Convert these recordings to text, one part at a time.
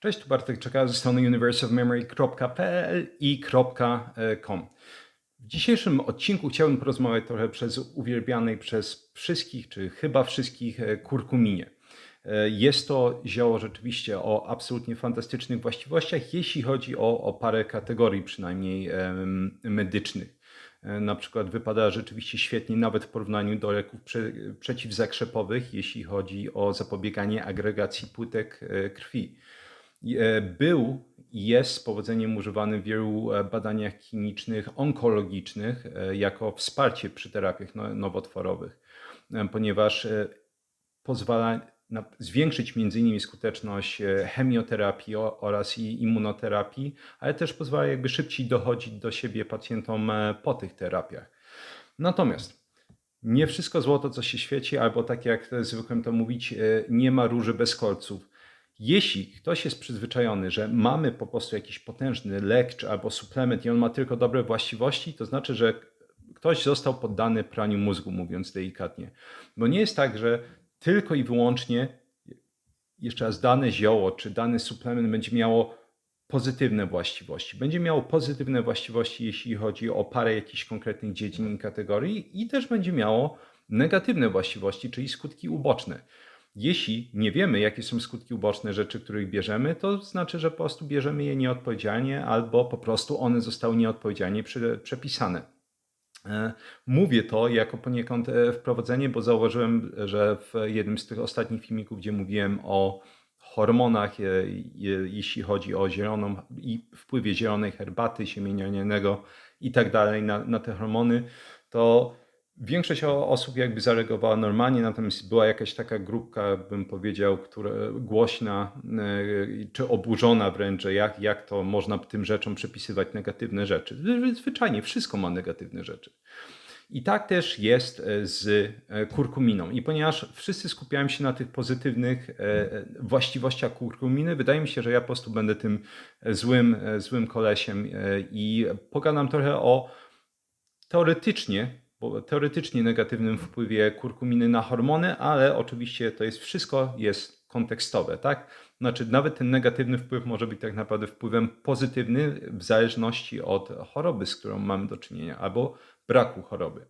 Cześć, tu Bartek Czeka ze strony universeofmemory.pl i .com. W dzisiejszym odcinku chciałbym porozmawiać trochę przez uwielbianej przez wszystkich, czy chyba wszystkich, e, kurkuminie. E, Jest to zioło rzeczywiście o absolutnie fantastycznych właściwościach, jeśli chodzi o, o parę kategorii przynajmniej medycznych. E, Na przykład wypada rzeczywiście świetnie nawet w porównaniu do leków prze, przeciwzakrzepowych, jeśli chodzi o zapobieganie agregacji płytek e, krwi. E, Był i jest z powodzeniem używany w wielu e, badaniach klinicznych, onkologicznych e, jako wsparcie przy terapiach no- nowotworowych, ponieważ pozwala zwiększyć innymi skuteczność chemioterapii oraz immunoterapii, ale też pozwala jakby szybciej dochodzić do siebie pacjentom po tych terapiach. Natomiast nie wszystko złoto, co się świeci, albo tak jak zwykłem to mówić, nie ma róży bez kolców. Jeśli ktoś jest przyzwyczajony, że mamy po prostu jakiś potężny lek czy albo suplement i on ma tylko dobre właściwości, to znaczy, że ktoś został poddany praniu mózgu, mówiąc delikatnie. Bo nie jest tak, że tylko i wyłącznie jeszcze raz dane zioło czy dany suplement będzie miało pozytywne właściwości. Będzie miało pozytywne właściwości, jeśli chodzi o parę jakichś konkretnych dziedzin i kategorii, i też będzie miało negatywne właściwości, czyli skutki uboczne. Jeśli nie wiemy, jakie są skutki uboczne rzeczy, których bierzemy, to znaczy, że po prostu bierzemy je nieodpowiedzialnie, albo po prostu one zostały nieodpowiedzialnie prze- przepisane. E, Mówię to jako poniekąd e, wprowadzenie, bo zauważyłem, że w jednym z tych ostatnich filmików, gdzie mówiłem o hormonach, e, je- jeśli chodzi o zieloną i wpływie zielonej herbaty, siemienia i tak dalej na, na te hormony, to większość osób jakby zareagowała normalnie, natomiast była jakaś taka grupka, bym powiedział, która głośna e, czy oburzona wręcz, jak, jak to można tym rzeczom przypisywać negatywne rzeczy. Zwyczajnie wszystko ma negatywne rzeczy. I tak też jest e, z e, kurkuminą. I ponieważ wszyscy skupiają się na tych pozytywnych właściwościach kurkuminy, wydaje mi się, że ja po prostu będę tym złym, złym kolesiem i pogadam trochę o teoretycznie, teoretycznie negatywnym wpływie kurkuminy na hormony, ale oczywiście to jest wszystko jest kontekstowe, tak? Znaczy nawet ten negatywny wpływ może być tak naprawdę wpływem pozytywny w zależności od choroby, z którą mamy do czynienia, albo braku choroby.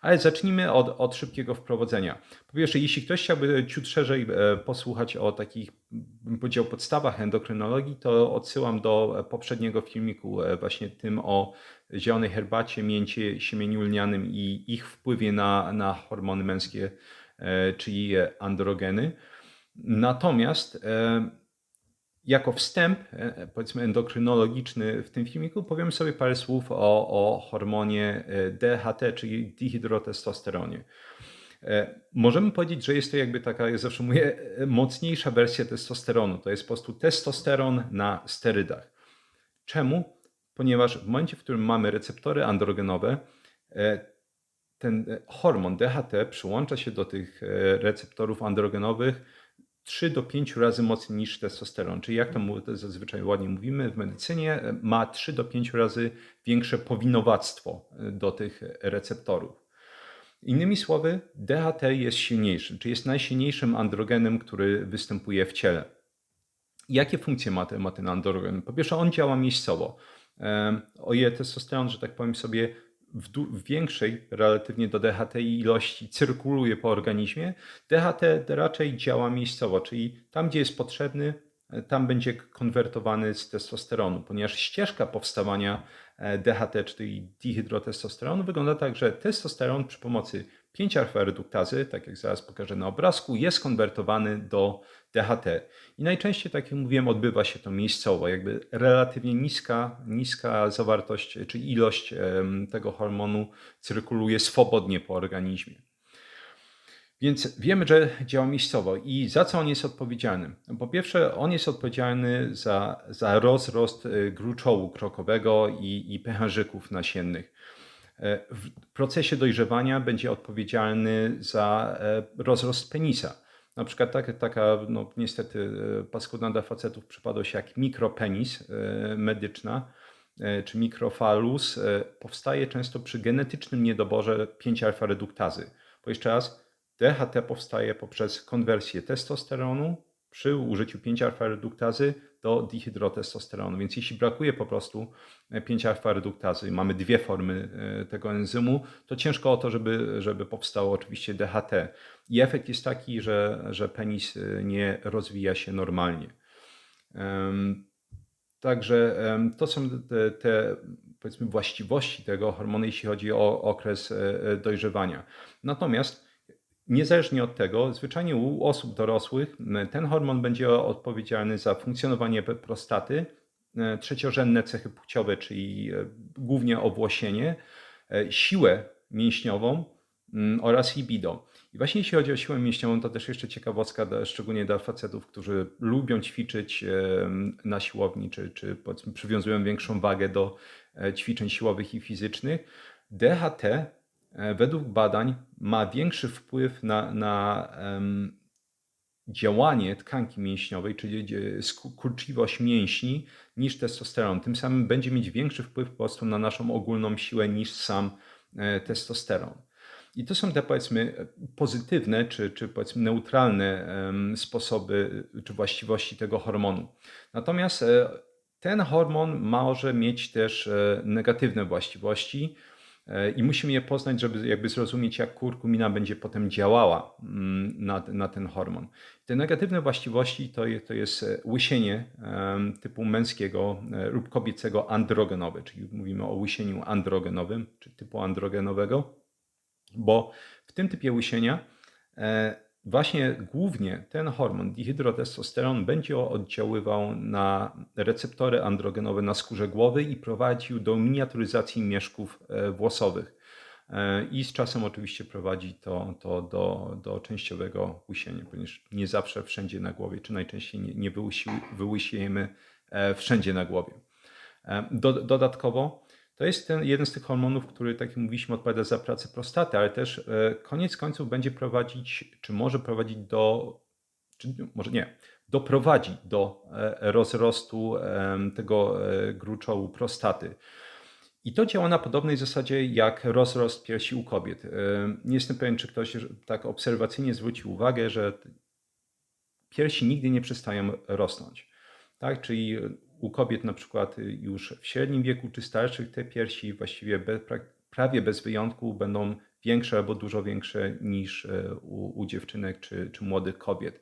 Ale zacznijmy od, od szybkiego wprowadzenia. Po pierwsze, jeśli ktoś chciałby ciut szerzej e, posłuchać o takich, bym powiedział, podstawach endokrynologii, to odsyłam do poprzedniego filmiku, e, właśnie tym o zielonej herbacie, mięcie, siemieniu lnianym i ich wpływie na, na hormony męskie, e, czyli androgeny. Natomiast e, jako wstęp, e, powiedzmy endokrynologiczny w tym filmiku, powiem sobie parę słów o, o hormonie DHT, czyli dihydrotestosteronie. Możemy powiedzieć, że jest to jakby taka, jak zawsze mówię, mocniejsza wersja testosteronu. To jest po prostu testosteron na sterydach. Czemu? Ponieważ w momencie, w którym mamy receptory androgenowe, e, ten e, hormon DHT przyłącza się do tych e, receptorów androgenowych 3 do 5 razy mocniej niż testosteron. Czyli jak to zazwyczaj ładnie mówimy w medycynie, ma 3 do 5 razy większe powinowactwo do tych receptorów. Innymi słowy, DHT jest silniejszy, czyli jest najsilniejszym androgenem, który występuje w ciele. Jakie funkcje ma ten, ma ten androgen? Po pierwsze, on działa miejscowo. O ile testosteron, że tak powiem sobie, w, w większej relatywnie do DHT ilości cyrkuluje po organizmie, DHT raczej działa miejscowo, czyli tam, gdzie jest potrzebny, e, tam będzie konwertowany z testosteronu, ponieważ ścieżka powstawania e, DHT, czyli dihydrotestosteronu, wygląda tak, że testosteron przy pomocy 5-alfa-reduktazy, tak jak zaraz pokażę na obrazku, jest konwertowany do DHT. I najczęściej, tak jak mówiłem, odbywa się to miejscowo, jakby relatywnie niska, niska zawartość czy ilość tego hormonu cyrkuluje swobodnie po organizmie. Więc wiemy, że działa miejscowo. I za co on jest odpowiedzialny? No, Po pierwsze, on jest odpowiedzialny za, za rozrost y, gruczołu krokowego i, i pęcherzyków nasiennych. E, W procesie dojrzewania będzie odpowiedzialny za e, rozrost penisa. Na przykład tak, taka, no niestety, e, paskudna dla facetów przypadłość jak mikropenis e, medyczna, e, czy mikrofalus, powstaje często przy genetycznym niedoborze 5-alfa-reduktazy. Bo jeszcze raz, DHT powstaje poprzez konwersję testosteronu przy użyciu 5-alfa-reduktazy do dihydrotestosteronu. Więc jeśli brakuje po prostu 5-alfa-reduktazy, mamy dwie formy tego enzymu, to ciężko o to, żeby, żeby powstało oczywiście DHT. I efekt jest taki, że, że penis nie rozwija się normalnie. Także to są te, te powiedzmy właściwości tego hormonu, jeśli chodzi o okres e, e, dojrzewania. Natomiast niezależnie od tego, zwyczajnie u osób dorosłych ten hormon będzie odpowiedzialny za funkcjonowanie prostaty, e, trzeciorzędne cechy płciowe, czyli głównie owłosienie, siłę mięśniową oraz libido. I właśnie jeśli chodzi o siłę mięśniową, to też jeszcze ciekawostka, szczególnie dla facetów, którzy lubią ćwiczyć na siłowni, czy, czy przywiązują większą wagę do e, ćwiczeń siłowych i fizycznych. DHT e, według badań ma większy wpływ na, na um, działanie tkanki mięśniowej, czyli skurczywość mięśni, niż testosteron. Tym samym będzie mieć większy wpływ po prostu na naszą ogólną siłę niż sam e, testosteron. I to są te powiedzmy pozytywne czy, czy powiedzmy neutralne sposoby czy właściwości tego hormonu. Natomiast e, ten hormon może mieć też e, negatywne właściwości e, i musimy je poznać, żeby jakby zrozumieć, jak kurkumina będzie potem działała mm, na, na ten hormon. Te negatywne właściwości to, to jest łysienie typu męskiego lub kobiecego androgenowe, czyli mówimy o łysieniu androgenowym, czy typu androgenowego bo w tym typie łysienia e, właśnie głównie ten hormon dihydrotestosteron będzie oddziaływał na receptory androgenowe na skórze głowy i prowadził do miniaturyzacji mieszków e, włosowych. E, I z czasem oczywiście prowadzi to, to do, do częściowego łysienia, ponieważ nie zawsze wszędzie na głowie, czy najczęściej nie, nie wyłysijemy wszędzie na głowie. Do, dodatkowo to jest ten jeden z tych hormonów, który, tak jak mówiliśmy, odpowiada za pracę prostaty, ale też e, koniec końców będzie prowadzić, czy może prowadzić do, czy może nie, doprowadzi do e, rozrostu tego e, gruczołu prostaty. I to działa na podobnej zasadzie jak rozrost piersi u kobiet. Nie jestem pewien, czy ktoś tak obserwacyjnie zwrócił uwagę, że piersi nigdy nie przestają rosnąć. Tak? Czyli u kobiet na przykład już w średnim wieku czy starszych te piersi właściwie be, prawie bez wyjątku będą większe albo dużo większe niż e, u, u dziewczynek czy, czy młodych kobiet.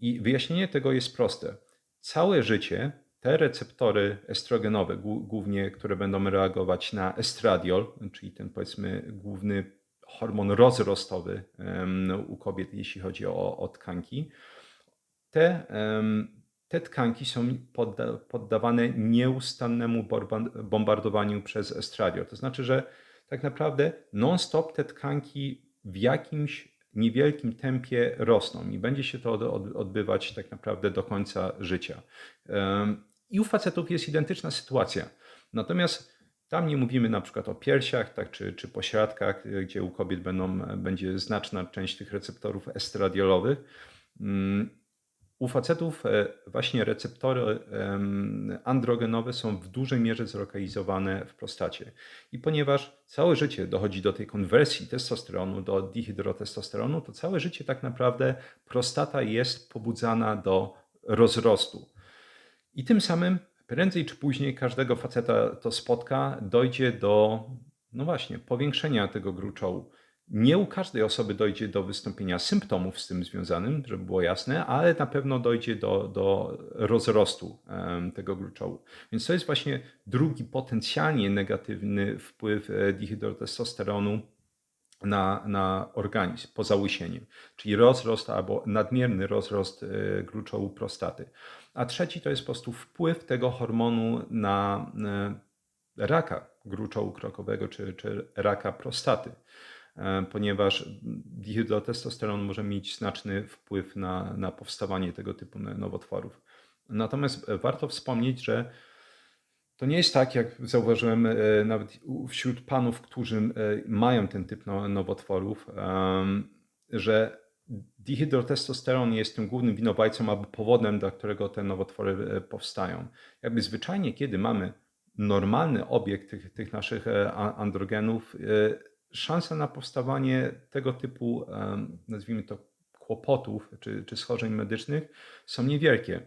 I wyjaśnienie tego jest proste. Całe życie te receptory estrogenowe, głównie które będą reagować na estradiol, czyli ten powiedzmy główny hormon rozrostowy u kobiet, jeśli chodzi o, o tkanki, te te tkanki są podda poddawane nieustannemu bombardowaniu przez estradiol. To znaczy, że tak naprawdę non-stop te tkanki w jakimś niewielkim tempie rosną i będzie się to odbywać tak naprawdę do końca życia. I u facetów jest identyczna sytuacja. Natomiast tam nie mówimy na przykład o piersiach tak, czy, czy pośladkach, gdzie u kobiet będą, będzie znaczna część tych receptorów estradiolowych. U facetów e, właśnie receptory androgenowe są w dużej mierze zlokalizowane w prostacie. I ponieważ całe życie dochodzi do tej konwersji testosteronu do dihydrotestosteronu, to całe życie tak naprawdę prostata jest pobudzana do rozrostu. I tym samym prędzej czy później każdego faceta to spotka, dojdzie do, no właśnie, powiększenia tego gruczołu. Nie u każdej osoby dojdzie do wystąpienia symptomów z tym związanym, żeby było jasne, ale na pewno dojdzie do, do rozrostu tego gruczołu. Więc to jest właśnie drugi potencjalnie negatywny wpływ e, dihydrotestosteronu na, na organizm poza łysieniem, czyli rozrost albo nadmierny rozrost e, gruczołu prostaty. A trzeci to jest po prostu wpływ tego hormonu na e, raka gruczołu krokowego czy, czy raka prostaty. E, ponieważ dihydrotestosteron może mieć znaczny wpływ na, na powstawanie tego typu nowotworów. Natomiast warto wspomnieć, że to nie jest tak, jak zauważyłem e, nawet wśród panów, którzy e, mają ten typ nowotworów, że dihydrotestosteron jest tym głównym winowajcą albo powodem, dla którego te nowotwory powstają. Jakby zwyczajnie, kiedy mamy normalny obiekt tych, tych naszych androgenów, szanse na powstawanie tego typu, nazwijmy to, kłopotów czy, czy schorzeń medycznych są niewielkie.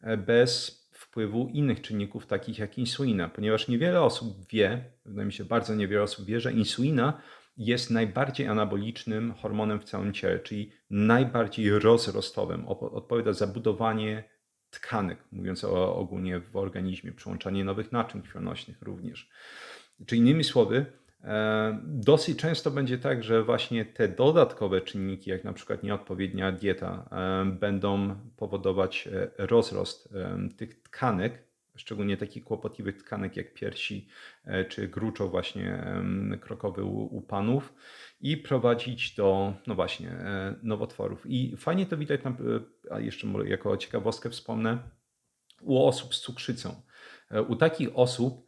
e, bez wpływu innych czynników, takich jak insulina, ponieważ niewiele osób wie, wydaje mi się, bardzo niewiele osób wie, że insulina jest najbardziej anabolicznym hormonem w całym ciele, czyli najbardziej rozrostowym. Odpowiada za budowanie tkanek, mówiąc o, ogólnie w organizmie, przyłączanie nowych naczyń krwionośnych również. Czyli innymi słowy, dosyć często będzie tak, że właśnie te dodatkowe czynniki, jak na przykład nieodpowiednia dieta, e, będą powodować e, rozrost tych tkanek, szczególnie takich kłopotliwych tkanek jak piersi czy gruczoł właśnie krokowy u, panów i prowadzić do, no właśnie, nowotworów. I fajnie to widać, a jeszcze jako ciekawostkę wspomnę, u osób z cukrzycą. U takich osób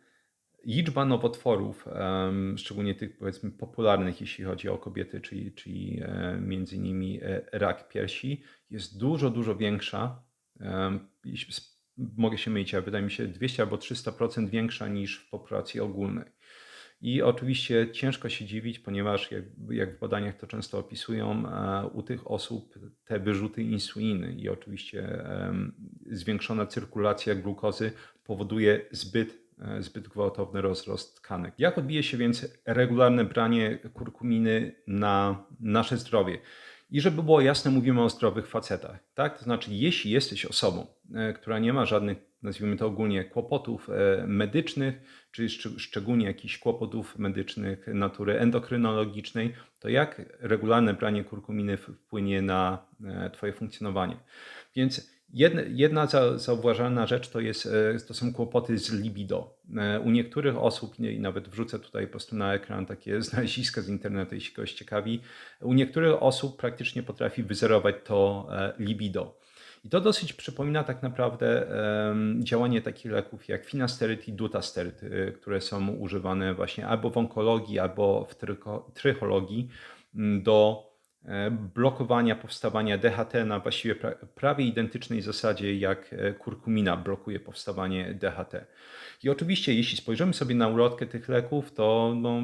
liczba nowotworów, szczególnie tych powiedzmy popularnych, jeśli chodzi o kobiety, czyli, czyli e, między innymi e, rak piersi, jest dużo, dużo większa. Mogę się mylić, ale wydaje mi się 200 albo 300% większa niż w populacji ogólnej. I oczywiście ciężko się dziwić, ponieważ jak, jak, w badaniach to często opisują, e, u tych osób te wyrzuty insuliny i oczywiście zwiększona cyrkulacja glukozy powoduje zbyt zbyt gwałtowny rozrost tkanek. Jak odbije się więc regularne branie kurkuminy na nasze zdrowie? I żeby było jasne, mówimy o zdrowych facetach. Tak? To znaczy, jeśli jesteś osobą, e, która nie ma żadnych, nazwijmy to ogólnie, kłopotów e, medycznych, czy szczególnie jakichś kłopotów medycznych natury endokrynologicznej, to jak regularne branie kurkuminy wpłynie na Twoje funkcjonowanie? Więc Jedna, jedna zauważalna rzecz to, jest, e, to są kłopoty z libido. E, u niektórych osób, i nawet wrzucę tutaj po prostu na ekran takie znaleziska z internetu, jeśli kogoś ciekawi, u niektórych osób praktycznie potrafi wyzerować to e, libido. I to dosyć przypomina tak naprawdę działanie takich leków jak finasteryd i dutasteryd, które są używane właśnie albo w onkologii, albo w trychologii do E, blokowania powstawania DHT na właściwie prawie identycznej zasadzie jak e, kurkumina blokuje powstawanie DHT. I oczywiście, jeśli spojrzymy sobie na ulotkę tych leków, to no,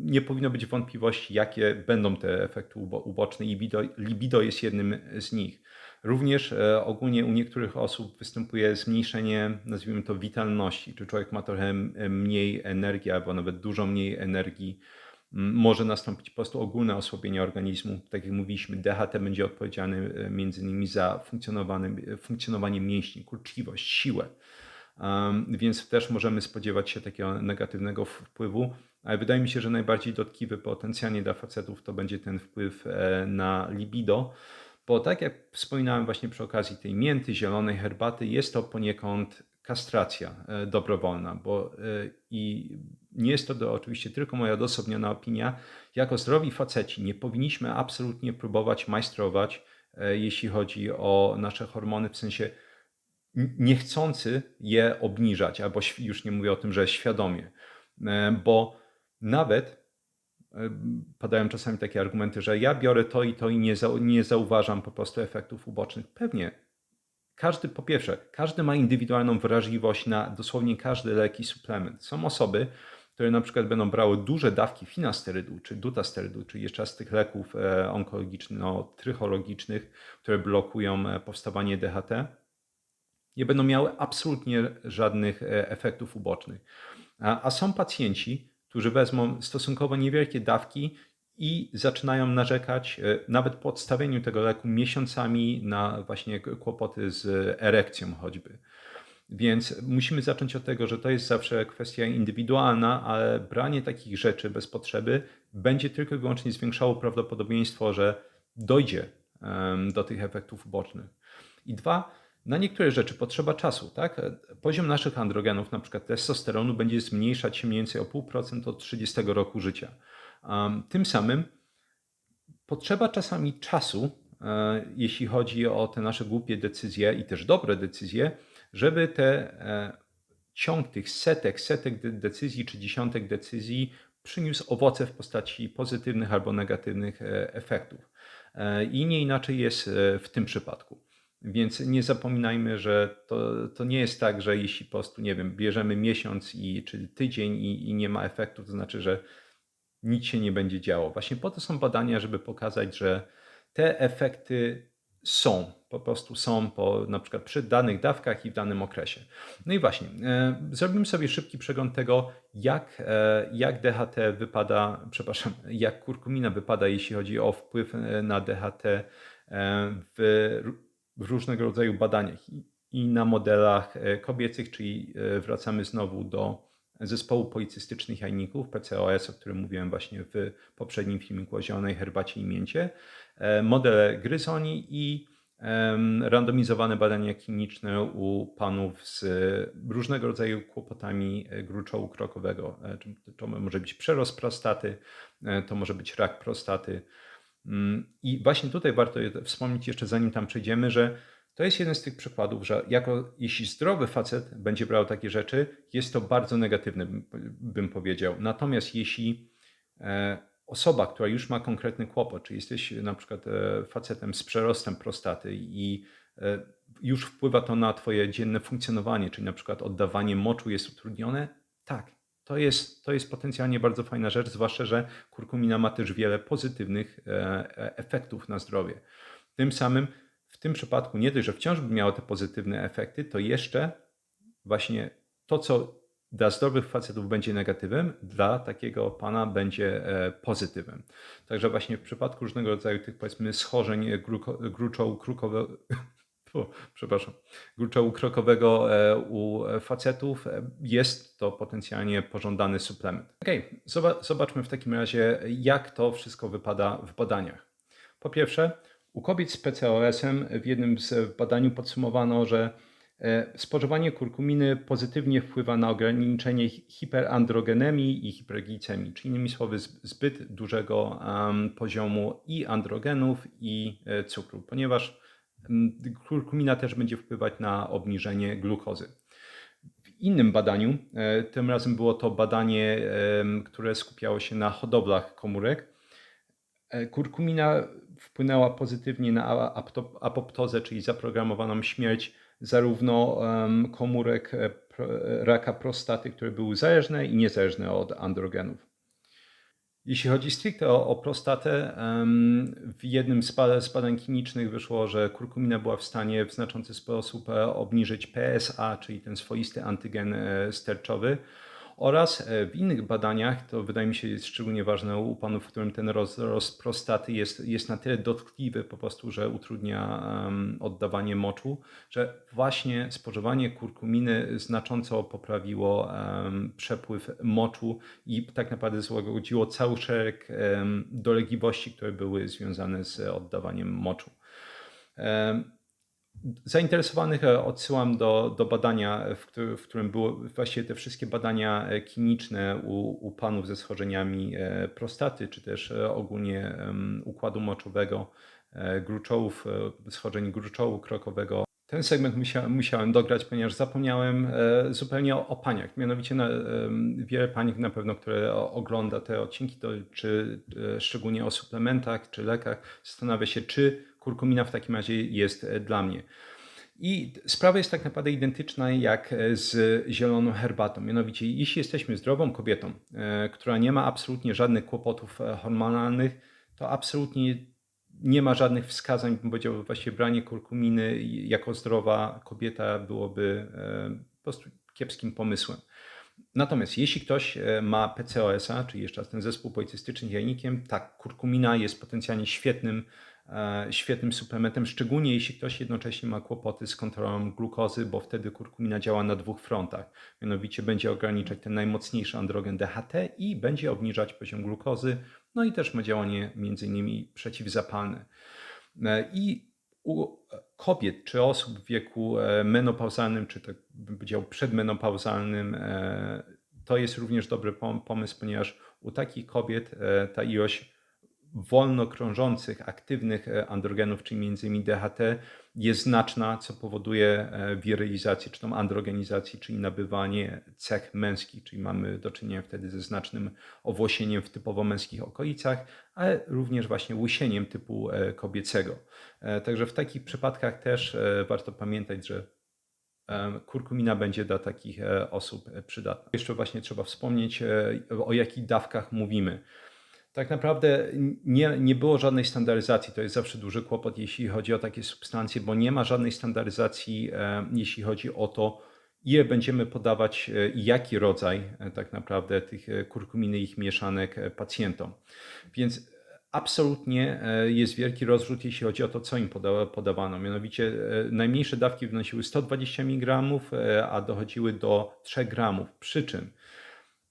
nie powinno być wątpliwości, jakie będą te efekty uboczne. Libido, libido jest jednym z nich. Również e, ogólnie u niektórych osób występuje zmniejszenie, nazwijmy to, witalności, czy człowiek ma trochę mniej energii albo nawet dużo mniej energii może nastąpić po prostu ogólne osłabienie organizmu. Tak jak mówiliśmy, DHT będzie odpowiedzialny e, między innymi za funkcjonowanie, funkcjonowanie mięśni, kurczliwość, siłę. Więc też możemy spodziewać się takiego negatywnego wpływu, ale wydaje mi się, że najbardziej dotkliwy potencjalnie dla facetów to będzie ten wpływ e, na libido, bo tak jak wspominałem właśnie przy okazji tej mięty, zielonej herbaty, jest to poniekąd kastracja e, dobrowolna, bo i nie jest to do, oczywiście tylko moja odosobniona opinia. Jako zdrowi faceci nie powinniśmy absolutnie próbować majstrować, e, jeśli chodzi o nasze hormony, w sensie niechcący je obniżać, albo już nie mówię o tym, że świadomie, e, bo nawet e, padają czasami takie argumenty, że ja biorę to i to i nie, nie zauważam po prostu efektów ubocznych. Pewnie każdy, po pierwsze, każdy ma indywidualną wrażliwość na dosłownie każdy lek i suplement. Są osoby, które na przykład będą brały duże dawki finasterydu czy dutasterydu, czyli jeszcze z tych leków e, onkologicznych, no, które blokują e, powstawanie DHT, nie będą miały absolutnie żadnych e, efektów ubocznych. A są pacjenci, którzy wezmą stosunkowo niewielkie dawki i zaczynają narzekać nawet po odstawieniu tego leku miesiącami na właśnie kłopoty z erekcją choćby. Więc musimy zacząć od tego, że to jest zawsze kwestia indywidualna, ale branie takich rzeczy bez potrzeby będzie tylko i wyłącznie zwiększało prawdopodobieństwo, że dojdzie do tych efektów ubocznych. I dwa, na niektóre rzeczy potrzeba czasu. Tak? Poziom naszych androgenów, na przykład testosteronu, będzie zmniejszać się mniej więcej o 0,5% od 30 roku życia. Tym samym potrzeba czasami czasu, e, jeśli chodzi o te nasze głupie decyzje i też dobre decyzje, żeby te e, ciąg tych setek, setek decyzji czy dziesiątek decyzji przyniósł owoce w postaci pozytywnych albo negatywnych e, efektów. E, I nie inaczej jest w tym przypadku. Więc nie zapominajmy, że to, to nie jest tak, że jeśli po prostu, nie wiem, bierzemy miesiąc i, czy tydzień i, i nie ma efektu, to znaczy, że nic się nie będzie działo. Właśnie po to są badania, żeby pokazać, że te efekty są po prostu są po, na przykład przy danych dawkach i w danym okresie. No i właśnie, e, zrobimy sobie szybki przegląd tego, jak, e, jak DHT wypada, przepraszam, jak kurkumina wypada, jeśli chodzi o wpływ e, na DHT w, w różnego rodzaju badaniach i, na modelach kobiecych, czyli wracamy znowu do zespołu policystycznych jajników, PCOS, o którym mówiłem właśnie w poprzednim filmiku o zielonej herbacie i mięcie, modele gryzoni i randomizowane badania kliniczne u panów z różnego rodzaju kłopotami e, gruczołu krokowego. E, To może być przerost prostaty, e, to może być rak prostaty. Mm, I właśnie tutaj warto wspomnieć jeszcze zanim tam przejdziemy, że to jest jeden z tych przykładów, że jako, jeśli zdrowy facet będzie brał takie rzeczy, jest to bardzo negatywne, bym, powiedział. Natomiast jeśli e, osoba, która już ma konkretny kłopot, czy jesteś na przykład e, facetem z przerostem prostaty i e, już wpływa to na twoje dzienne funkcjonowanie, czyli na przykład oddawanie moczu jest utrudnione, tak, to jest, to jest potencjalnie bardzo fajna rzecz, zwłaszcza, że kurkumina ma też wiele pozytywnych e, e, efektów na zdrowie. Tym samym w tym przypadku nie dość, że wciąż by miało te pozytywne efekty, to jeszcze właśnie to, co dla zdrowych facetów będzie negatywem, dla takiego pana będzie e, pozytywem. Także właśnie w przypadku różnego rodzaju tych powiedzmy schorzeń gruko- gruczołu krukowego, Fu, przepraszam, gruczołu krokowego e, u facetów e, jest to potencjalnie pożądany suplement. Zoba- zobaczmy w takim razie, jak to wszystko wypada w badaniach. Po pierwsze, u kobiet z PCOS-em w jednym z badań podsumowano, że spożywanie kurkuminy pozytywnie wpływa na ograniczenie hi- hiperandrogenemii i hiperglicemii, czyli innymi słowy zbyt dużego poziomu i androgenów i e, cukru, ponieważ kurkumina też będzie wpływać na obniżenie glukozy. W innym badaniu, e, tym razem było to badanie, które skupiało się na hodowlach komórek, E, Kurkumina wpłynęła pozytywnie na apoptozę, czyli zaprogramowaną śmierć zarówno komórek e, e, raka prostaty, które były zależne i niezależne od androgenów. Jeśli chodzi stricte o, o prostatę, w jednym z badań, klinicznych wyszło, że kurkumina była w stanie w znaczący sposób e, obniżyć PSA, czyli ten swoisty antygen sterczowy. Oraz e, w innych badaniach, to wydaje mi się jest szczególnie ważne u panów, w którym ten rozrost prostaty jest, jest na tyle dotkliwy po prostu, że utrudnia em, oddawanie moczu, że właśnie spożywanie kurkuminy znacząco poprawiło em, przepływ moczu i tak naprawdę złagodziło cały szereg em, dolegliwości, które były związane z oddawaniem moczu. Em, Zainteresowanych e, odsyłam do, do badania, w, w którym były właściwie te wszystkie badania e, kliniczne u, u panów ze schorzeniami e, prostaty, czy też ogólnie układu moczowego, gruczołów, schorzeń gruczołu krokowego. Ten segment musiałem, musiałem dograć, ponieważ zapomniałem zupełnie o, o paniach. Mianowicie na, wiele pań na pewno, które ogląda te odcinki, to czy szczególnie o suplementach, czy lekach, zastanawia się, czy kurkumina w takim razie jest e, dla mnie. I sprawa jest tak naprawdę identyczna jak e, z zieloną herbatą. Mianowicie, jeśli jesteśmy zdrową kobietą, e, która nie ma absolutnie żadnych kłopotów hormonalnych, to absolutnie nie ma żadnych wskazań, bym powiedział, właściwie branie kurkuminy jako zdrowa kobieta byłoby po prostu kiepskim pomysłem. Natomiast jeśli ktoś ma PCOS-a, czyli jeszcze raz ten zespół policystyczny jajnikiem, tak, kurkumina jest potencjalnie świetnym, świetnym suplementem, szczególnie jeśli ktoś jednocześnie ma kłopoty z kontrolą glukozy, bo wtedy kurkumina działa na dwóch frontach. Mianowicie będzie ograniczać ten najmocniejszy androgen DHT i będzie obniżać poziom glukozy, no i też ma działanie między innymi przeciwzapalne. E, I u kobiet czy osób w wieku e, menopauzalnym, czy tak bym powiedział przedmenopauzalnym, e, to jest również dobry pom- pomysł, ponieważ u takich kobiet e, ta ilość wolno krążących, aktywnych e, androgenów, czyli m.in. DHT, jest znaczna, co powoduje e, wirylizację, czy tą androgenizację, czyli nabywanie cech męskich, czyli mamy do czynienia wtedy ze znacznym owłosieniem w typowo męskich okolicach, ale również właśnie łysieniem typu e, kobiecego. Także w takich przypadkach też warto pamiętać, że kurkumina będzie dla takich osób przydatna. Jeszcze właśnie trzeba wspomnieć, o jakich dawkach mówimy. Tak naprawdę nie, nie było żadnej standaryzacji. To jest zawsze duży kłopot, jeśli chodzi o takie substancje, bo nie ma żadnej standaryzacji, e, jeśli chodzi o to, ile będziemy podawać e, i jaki rodzaj e, tak naprawdę tych kurkuminy ich mieszanek pacjentom. Więc absolutnie jest wielki rozrzut, jeśli chodzi o to, co im poda, podawano. Mianowicie najmniejsze dawki wynosiły 120 mg, a dochodziły do 3 gramów. Przy czym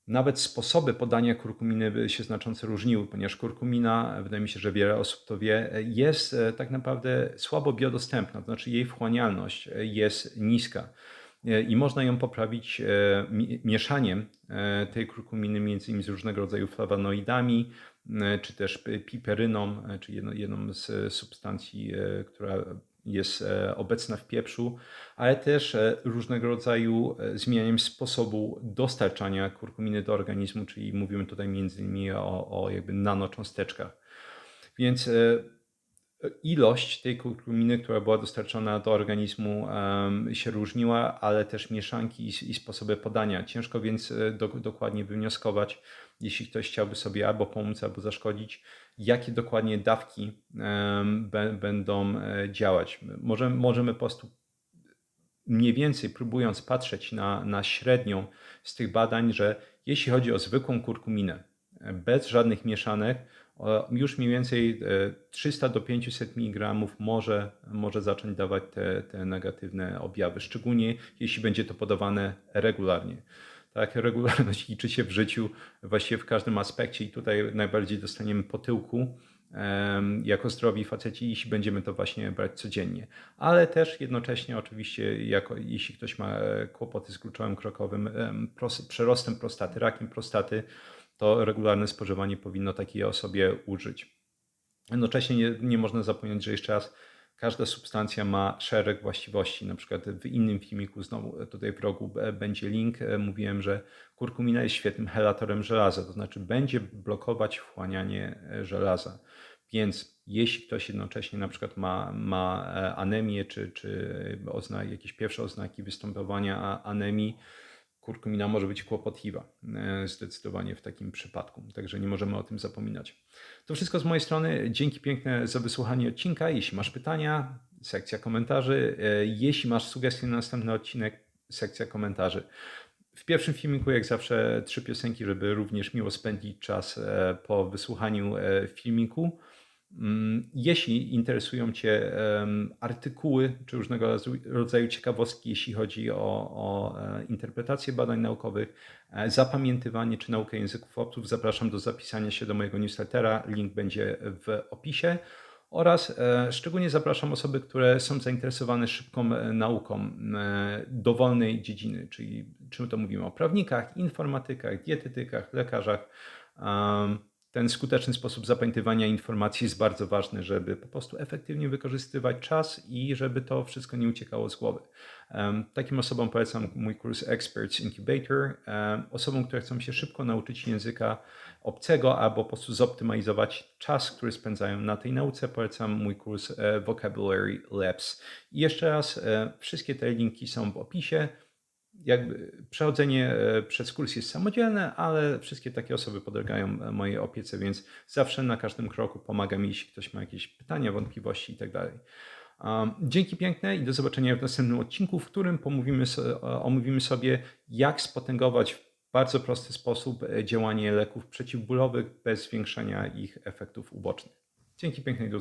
nawet sposoby podania kurkuminy się znacząco różniły, ponieważ kurkumina, wydaje mi się, że wiele osób to wie, jest e, tak naprawdę słabo biodostępna, to znaczy jej wchłanialność e, jest niska. E, I można ją poprawić mi- mieszaniem tej kurkuminy między innymi z różnego rodzaju flavonoidami, e, czy też piperyną, czyli jedną, z substancji, która jest e, obecna w pieprzu, ale też e, różnego rodzaju e, zmienianiem sposobu dostarczania kurkuminy do organizmu, czyli mówimy tutaj między innymi o, o jakby nanocząsteczkach. Więc ilość tej kurkuminy, która była dostarczona do organizmu się różniła, ale też mieszanki i, sposoby podania. Ciężko więc e, do, dokładnie wywnioskować, jeśli ktoś chciałby sobie albo pomóc, albo zaszkodzić, jakie dokładnie dawki będą e, działać. Możemy, możemy po prostu mniej więcej próbując patrzeć na, na średnią z tych badań, że jeśli chodzi o zwykłą kurkuminę, e, bez żadnych mieszanek, już mniej więcej e, 300 do 500 mg może, może zacząć dawać te, te negatywne objawy, szczególnie jeśli będzie to podawane regularnie. Tak, regularność liczy się w życiu właściwie w każdym aspekcie i tutaj najbardziej dostaniemy po tyłku jako zdrowi faceci, jeśli będziemy to właśnie brać codziennie. Ale też jednocześnie oczywiście, jako, jeśli ktoś ma e, kłopoty z kluczowym krokowym, przerostem prostaty, rakiem prostaty, to regularne spożywanie powinno takiej osobie ulżyć. Jednocześnie nie, nie można zapomnieć, że jeszcze raz każda substancja ma szereg właściwości. Na przykład w innym filmiku, znowu tutaj w rogu e, będzie link, e, mówiłem, że kurkumina jest świetnym helatorem żelaza, to znaczy będzie blokować wchłanianie e, żelaza. Więc jeśli ktoś jednocześnie na przykład ma, ma e, anemię, czy, czy ozna, jakieś pierwsze oznaki występowania anemii, kurkumina może być kłopotliwa e, zdecydowanie w takim przypadku. Także nie możemy o tym zapominać. To wszystko z mojej strony. Dzięki piękne za wysłuchanie odcinka. Jeśli masz pytania, sekcja komentarzy. E, Jeśli masz sugestie na następny odcinek, sekcja komentarzy. W pierwszym filmiku, jak zawsze, trzy piosenki, żeby również miło spędzić czas e, po wysłuchaniu filmiku. Mm, Jeśli interesują Cię artykuły czy różnego rodzaju ciekawostki, jeśli chodzi o, o e, interpretację badań naukowych, e, zapamiętywanie czy naukę języków obcych, zapraszam do zapisania się do mojego newslettera. Link będzie w opisie. Oraz e, szczególnie zapraszam osoby, które są zainteresowane szybką nauką dowolnej dziedziny, czyli czym to mówimy o prawnikach, informatykach, dietetykach, lekarzach. Um, ten skuteczny sposób zapamiętywania informacji jest bardzo ważny, żeby po prostu efektywnie wykorzystywać czas i żeby to wszystko nie uciekało z głowy. Em, Takim osobom polecam mój kurs Experts Incubator. Em, Osobom, które chcą się szybko nauczyć języka obcego albo po prostu zoptymalizować czas, który spędzają na tej nauce, polecam mój kurs e, Vocabulary Labs. I jeszcze raz, e, wszystkie te linki są w opisie jakby przechodzenie e, przez kurs jest samodzielne, ale wszystkie takie osoby podlegają e, mojej opiece, więc zawsze na każdym kroku pomagam, jeśli ktoś ma jakieś pytania, wątpliwości itd. Um, Dzięki piękne i do zobaczenia w następnym odcinku, w którym pomówimy, omówimy sobie, jak spotęgować w bardzo prosty sposób e, działanie leków przeciwbólowych bez zwiększania ich efektów ubocznych. Dzięki piękne i do.